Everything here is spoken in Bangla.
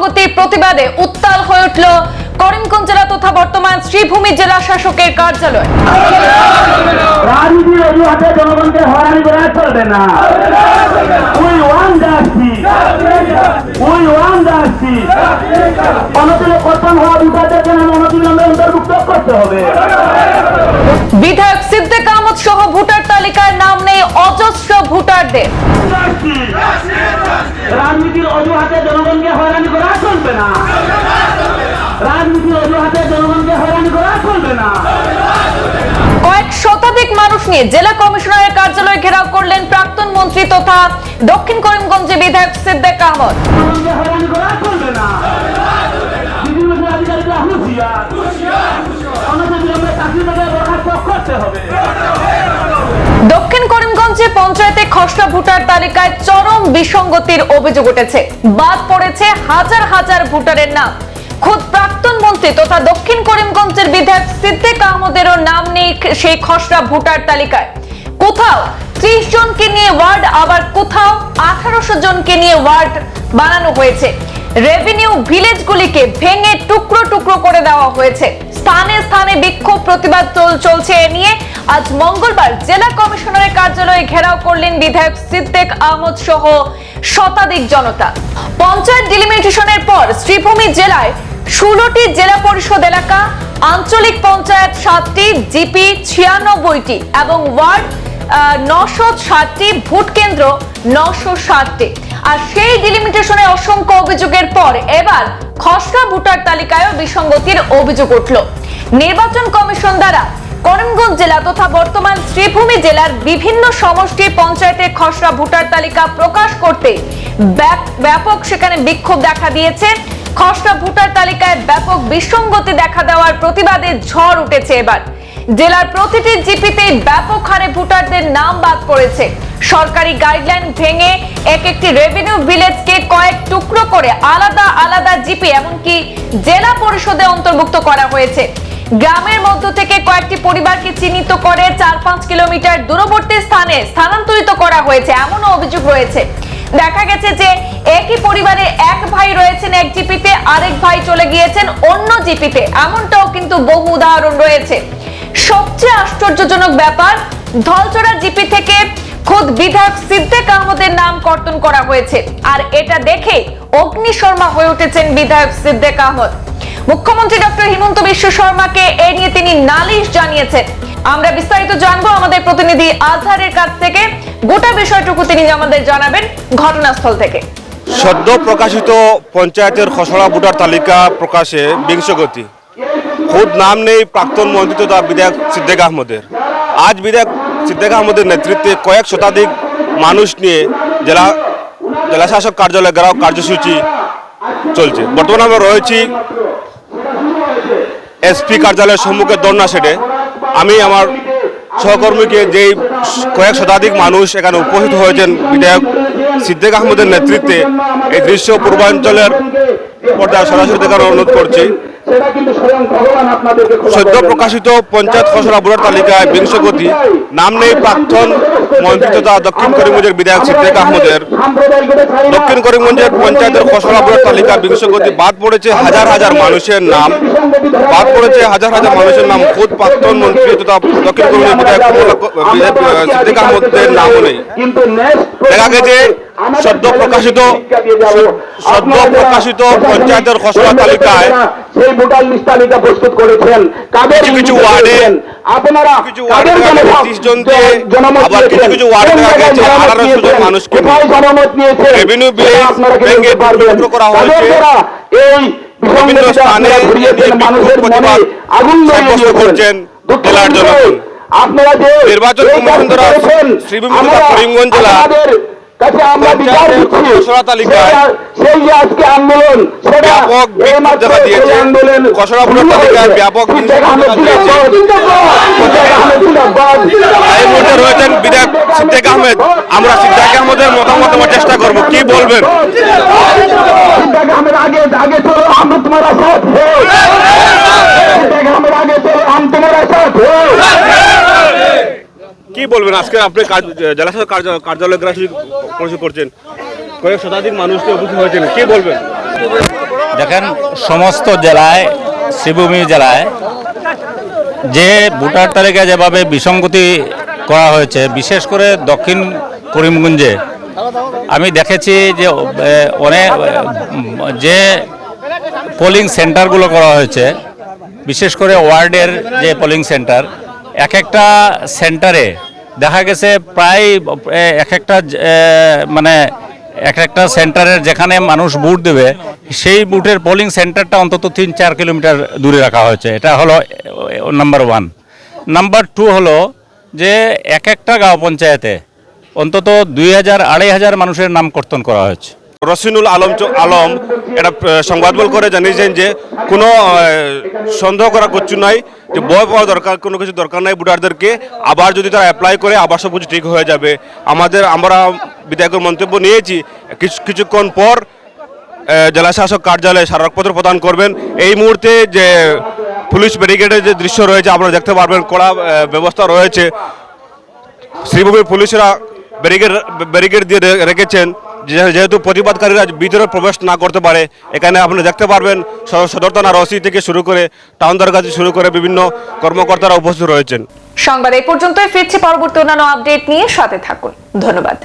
বিসঙ্গতির প্রতিবাদে উত্তাল হয়ে উঠল করিমগঞ্জ জেলা তথা বর্তমান শ্রীভূমি জেলা শাসকের কার্যালয়। রাজনীতির অজুহাতে জনগণকে হয়রানি করা চলবে না। We want justice we want justice অনতিলে কর্তন হওয়া বিচারদেরকে নামে অনতিবিলম্বে অন্তর্ভুক্ত করতে হবে। বিধায়ক সিদ্দিক আহমদ সহ ভোটার তালিকায় নাম নেই অজস্র ভোটারদের। নিয়ে জেলা কমিশনারের কার্যালয় ঘেরাও করলেন প্রাক্তন মন্ত্রী তথা দক্ষিণ করিমগঞ্জে বিধায়ক সিদ্দিক আহমদ। দক্ষিণ করিমগঞ্জে পঞ্চায়েতে খসড়া ভোটার তালিকায় চরম বিসঙ্গতির অভিযোগ উঠেছে। বাদ পড়েছে হাজার হাজার ভোটারের নাম। খোদ প্রাক্তন মন্ত্রী তথা দক্ষিণ করিমগঞ্জের বিধায়ক সিদ্দিক আহমদেরও নাম নেই সেই খসড়া ভোটার তালিকায়। কোথাও ত্রিশ জনকে নিয়ে ওয়ার্ড, আবার কোথাও আঠারোশো জনকে নিয়ে ওয়ার্ড বানানো হয়েছে। রেভিনিউ ভিলেজগুলিকে ভেঙে টুকরো টুকরো করে দেওয়া হয়েছে। স্থানে স্থানে বিক্ষোভ প্রতিবাদ চল- চলছে এ নিয়ে। আজ মঙ্গলবার জেলা কমিশনারের কার্যালয়ে ঘেরাও করলেন বিধায়ক সিদ্দিক আহমদ সহ শতাধিক জনতা। পঞ্চায়েত ডিলিমিটেশনের পর শ্রীভূমি জেলায় ষোলোটি জেলা পরিষদ এলাকা, আঞ্চলিক পঞ্চায়েত সাতটি, জিপি ছিয়ানব্বইটি এবং ওয়ার্ড নশো ষাটটি, ভোট কেন্দ্র নশো ষাটটি। আর সেই ডিলিমিটেশনে অসংখ্য অভিযোগের পর এবার খসড়া ভোটার তালিকায়ও বিসঙ্গতির অভিযোগ উঠল। নির্বাচন কমিশন দ্বারা করিমগঞ্জ জেলা তথা বর্তমান শ্রীভূমি জেলার বিভিন্ন সমষ্টি পঞ্চায়েতের খসড়া ভোটার তালিকা প্রকাশ করতে ব্যাপ- ব্যাপক সেখানে বিক্ষোভ দেখা দিয়েছে। খসড়া ভোটার তালিকায় ব্যাপক বিসঙ্গতি দেখা দেওয়ার প্রতিবাদে ঝড় উঠেছে এবার। জেলার প্রতিটি জিপিতে ব্যাপক হারে ভোটারদের নাম বাদ পড়েছে। সরকারি গাইডলাইন ভেঙে এক একটি রেভিনিউ ভিলেজকে কয়েক টুকরো করে আলাদা আলাদা জিপি, এমনকি জেলা পরিষদে অন্তর্ভুক্ত করা হয়েছে। গ্রামের মধ্য থেকে কয়েকটি পরিবারকে চিহ্নিত করে চার পাঁচ কিলোমিটার দূরবর্তী স্থানে স্থানান্তরিত করা হয়েছে, এমনও অভিযোগ রয়েছে। দেখা গেছে যে একই পরিবারে এক ভাই রয়েছেন এক জিপিতে, আরেক ভাই চলে গিয়েছেন অন্য জিপিতে। এমনটাও কিন্তু বহু উদাহরণ রয়েছে। সবচেয়ে আশ্চর্যজনক ব্যাপার ধলচড়া জিপি থেকে খোদ বিধায়ক সিদ্দিক আহমদের নাম কর্তন করা হয়েছে। আর এটা দেখে অগ্নি শর্মা হয়ে উঠেছেন বিধায়ক সিদ্দিক আহমদ। মুখ্যমন্ত্রী ডক্টর হিমন্ত বিশ্ব শর্মাকে এ নিয়ে তিনি নালিশ জানিয়েছেন। আমরা বিস্তারিত জানব আমাদের প্রতিনিধি আজহারের কাছ থেকে। গোটা বিষয়টুকু তিনি আমাদের জানাবেন ঘটনাস্থল থেকে। সদ্য প্রকাশিত পঞ্চায়েতের খসড়া ভোটার তালিকা প্রকাশে বিংশ গতি। খুদ নাম নেই প্রাক্তন মন্ত্রী তথা বিধায়ক সিদ্দিক আহমদের। আজ বিধায়ক সিদ্দিক আহমদের নেতৃত্বে কয়েক শতাধিক মানুষ নিয়ে জেলা জেলা শাসক কার্যালয়ে গ্রাহক কার্যসূচি চলছে। বর্তমানে আমরা রয়েছি এসপি কার্যালয়ের সম্মুখে দর্ণা সেটে আমি আমার সহকর্মীকে যেই কয়েক শতাধিক মানুষ এখানে উপস্থিত হয়েছেন বিধায়ক সিদ্দিক আহমদের নেতৃত্বে এই দৃশ্য পূর্বাঞ্চলের পর্যায়ে সরাসরি দেখার অনুরোধ করছি। সদ্য প্রকাশিত পঞ্চায়েত খসড়া বুড়ার তালিকায় বিংশ গতি নাম নেই প্রাক্তন মন্ত্রী তথা দক্ষিণ করিমগঞ্জের বিধায়ক সিদ্দিক আহমদের দক্ষিণ করিমগঞ্জের পঞ্চায়েতের খসড়া ভোটার তালিকা বিংশ গতি বাদ পড়েছে হাজার হাজার মানুষের নাম বাদ পড়েছে হাজার হাজার মানুষের নাম খোদ প্রাক্তন মন্ত্রী তথা দক্ষিণ করিমগঞ্জের বিধায়ক সিদ্দিক আহমদের নামও নেই দেখা গেছে সদ্য প্রকাশিত। সদ্য প্রকাশিত পঞ্চায়েতের খসড়া তালিকায় সেই ভোটার লিস্ট তালিকা প্রস্তুত করেছেন কিছু কিছু ওয়ার্ডে? আপনারা কিছু ওয়ার্ডে কাদের দেখা জনমত- গেছে 30 জনকে, জনমত আবার কিছু কিছু ওয়ার্ডে কোন দেখা জায়গায় গেছে জনমত 1800 জন মানুষকে কোথায় জনমত নিয়েছেন? Revenue সেটা village আপনারা কিন্তু ভেঙে বলতে করা হয়েছে। এই বিভিন্ন স্থানে মানুষের মনে আগুন ধরিয়ে সাব্যস্ত করছেন জেলার জনগণ। আপনারা যে নির্বাচন কমিশন দ্বারা শ্রীভূমি করিমগঞ্জ জেলা কাছে আমরা বিচার দিচ্ছি। সেই যে আজকে আন্দোলন সেটা আন্দোলন। ব্যাপক রয়েছেন বিধায়ক সিদ্দিক আহমেদ। আমরা সিদ্দিক আহমেদের মতামত আমার চেষ্টা করব। কি বলবেন? আগে আগে চলো আমরা তোমার সাথ সিদ্দিক আগে চলো আমি তোমার সাথ কি বলবেন? আজকে আপনি জেলা শাসক কার্য- কার্যালয়ে গ্রাসী করছেন। কয়েক শতাধিক মানুষ তো উপস্থিত হয়েছেন। কি বলবেন? দেখেন, সমস্ত জেলায়, শ্রীভূমি জেলায় যে ভোটার তালিকা যেভাবে বিসঙ্গতি করা হয়েছে, বিশেষ করে দক্ষিণ করিমগঞ্জে, আমি দেখেছি যে অনেক, যে পোলিং সেন্টারগুলো করা হয়েছে, বিশেষ করে ওয়ার্ডের যে পোলিং সেন্টার এক একটা সেন্টারে দেখা গেছে প্রায় এক একটা মানে এক একটা সেন্টারের যেখানে মানুষ বুট দেবে, সেই বুটের পোলিং সেন্টারটা অন্তত তিন চার কিলোমিটার দূরে রাখা হয়েছে। এটা হলো নাম্বার ওয়ান নাম্বার টু হলো যে এক একটা গাঁও পঞ্চায়েতে অন্তত দুই হাজার, আড়াই হাজার মানুষের নাম কর্তন করা হয়েছে। রসিনুল আলম আলম এটা সংবাদবল করে জানিয়েছেন যে কোনো সন্দেহ করা কিছু নাই যে বয় পাওয়া দরকার, কোনো কিছু দরকার নাই ভোটারদেরকে। আবার যদি তারা অ্যাপ্লাই করে, আবার সব কিছু ঠিক হয়ে যাবে। আমাদের, আমরা বিধায়কের মন্তব্য নিয়েছি। কিছু, কিছুক্ষণ পর জেলা শাসক কার্যালয়ে স্মারকপত্র প্রদান করবেন। এই মুহূর্তে যে পুলিশ ব্যারিকেডের যে দৃশ্য রয়েছে, আপনারা দেখতে পারবেন, কড়া ব্যবস্থা রয়েছে। শ্রীভূমির পুলিশরা ব্যারিকেড ব্যারিকেড দিয়ে রেখেছেন। যেহেতু প্রতিবাদকারীরা ভিতরে প্রবেশ না করতে পারে, এখানে আপনি দেখতে পারবেন সদর থানার ওসি থেকে শুরু করে টাউন কাছে শুরু করে বিভিন্ন কর্মকর্তারা উপস্থিত রয়েছেন। সংবাদ এই পর্যন্তই, ফিরছি পরবর্তী অন্যান্য আপডেট নিয়ে সাথে থাকুন। ধন্যবাদ।